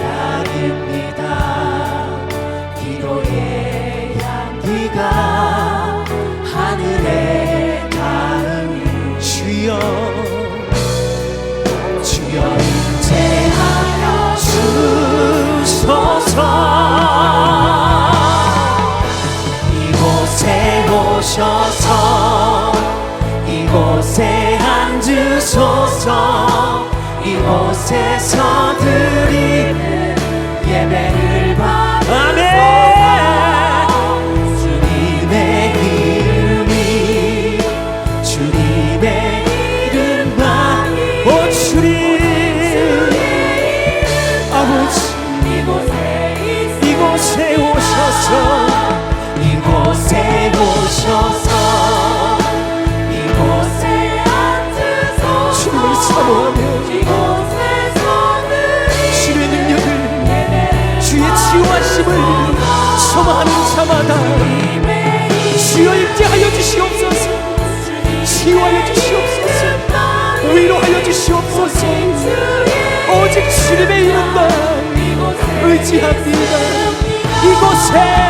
기다립니다. 기도의 향기가 하늘에 닿으니 주여 주여 임재하여 주소서. 이곳에 오셔서 이곳에 앉으소서. 이곳에서 오직 주님의 이름만 의지합니다. 이곳에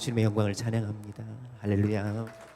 주님의 영광을 찬양합니다. 할렐루야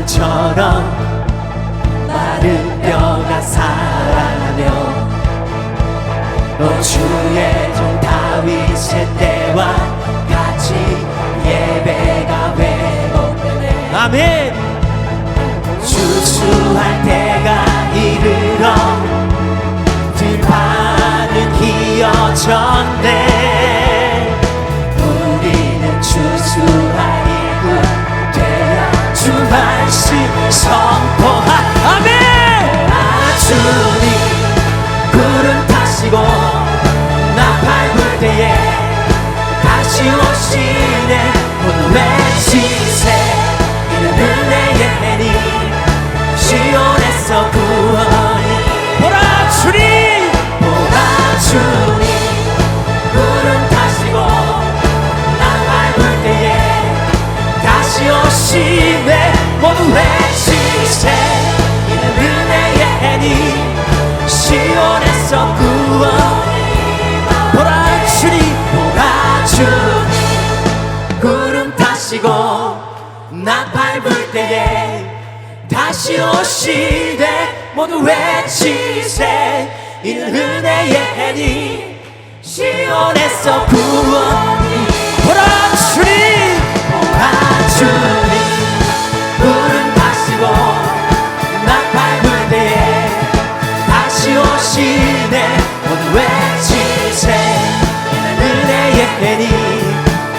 강처럼 마른 뼈가 살아나며 너 주의 종 다윗의 때와 같이 예배가 회복되네. 아멘. 다시 오시되 모두 외치세 이는 은혜의 해니 시온에서 구원이 보라 주님. 보라 주님 구름 타시고 나팔 불 때에 다시 오시네 모두 외치세 이는 은혜의 해니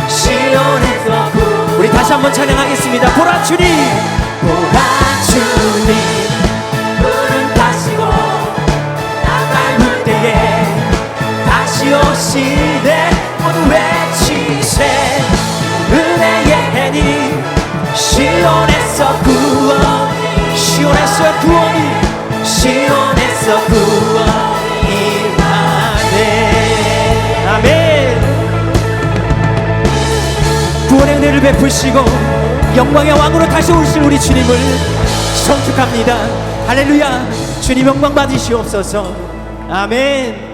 시온에서 구원 우리 다시 한번 찬양하겠습니다. 보라 주님. 보라 주님 타시고 나팔 불 때에 다시 오시네 외치세 은혜의 해니 시온에서 구원이 시온에서 구원이 임하네 아멘. 구원의 은혜를 베푸시고 영광의 왕으로 다시 오실 우리 주님을 성축합니다. 할렐루야. 주님 영광 받으시옵소서. 아멘.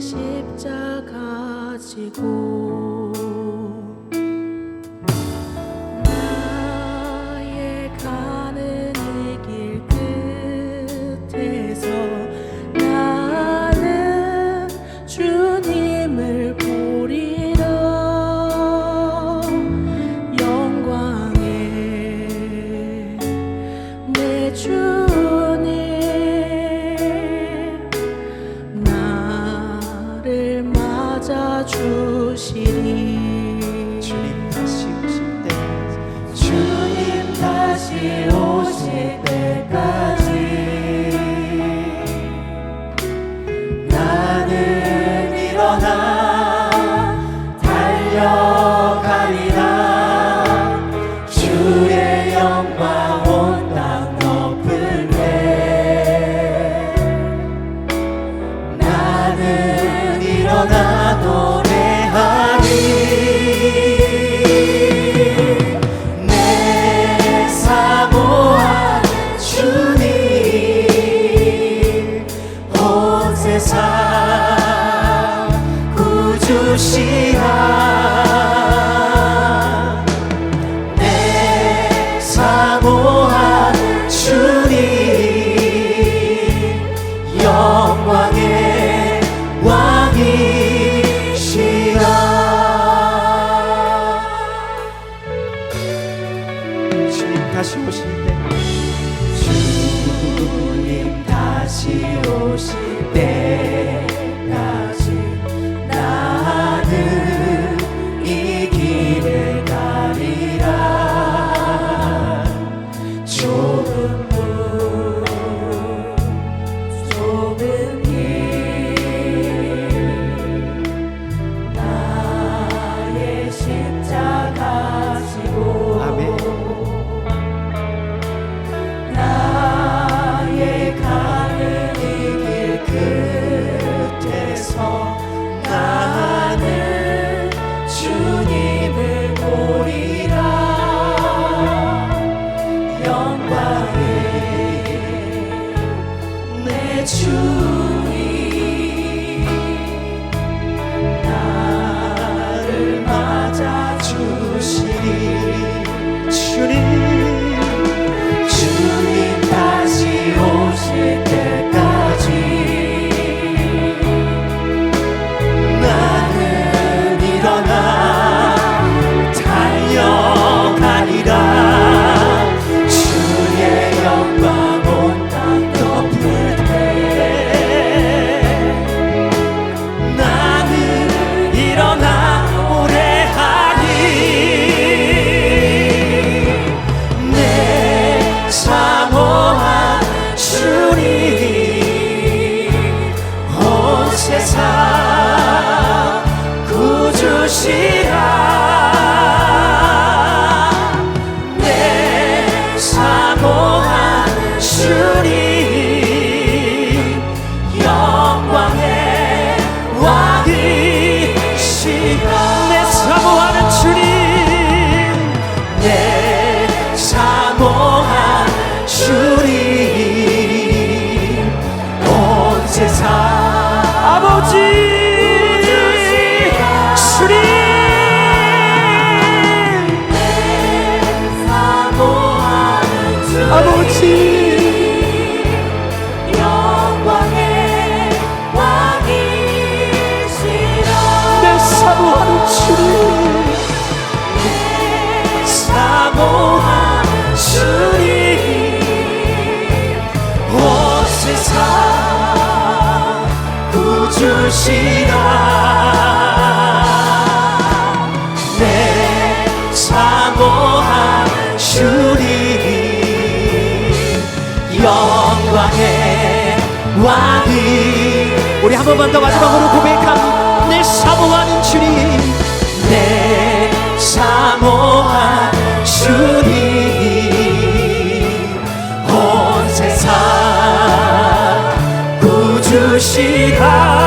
십자가 지고 주시리. 주님 다시 오실 때. 주님 다시 오실 때까지 true. 시간 주시라 내 사모한 주님 영광의 왕이 우리 한 번만 더 마지막으로 고백함 내 사모하는 주님. 내 사모한 주님 온 세상 구주시라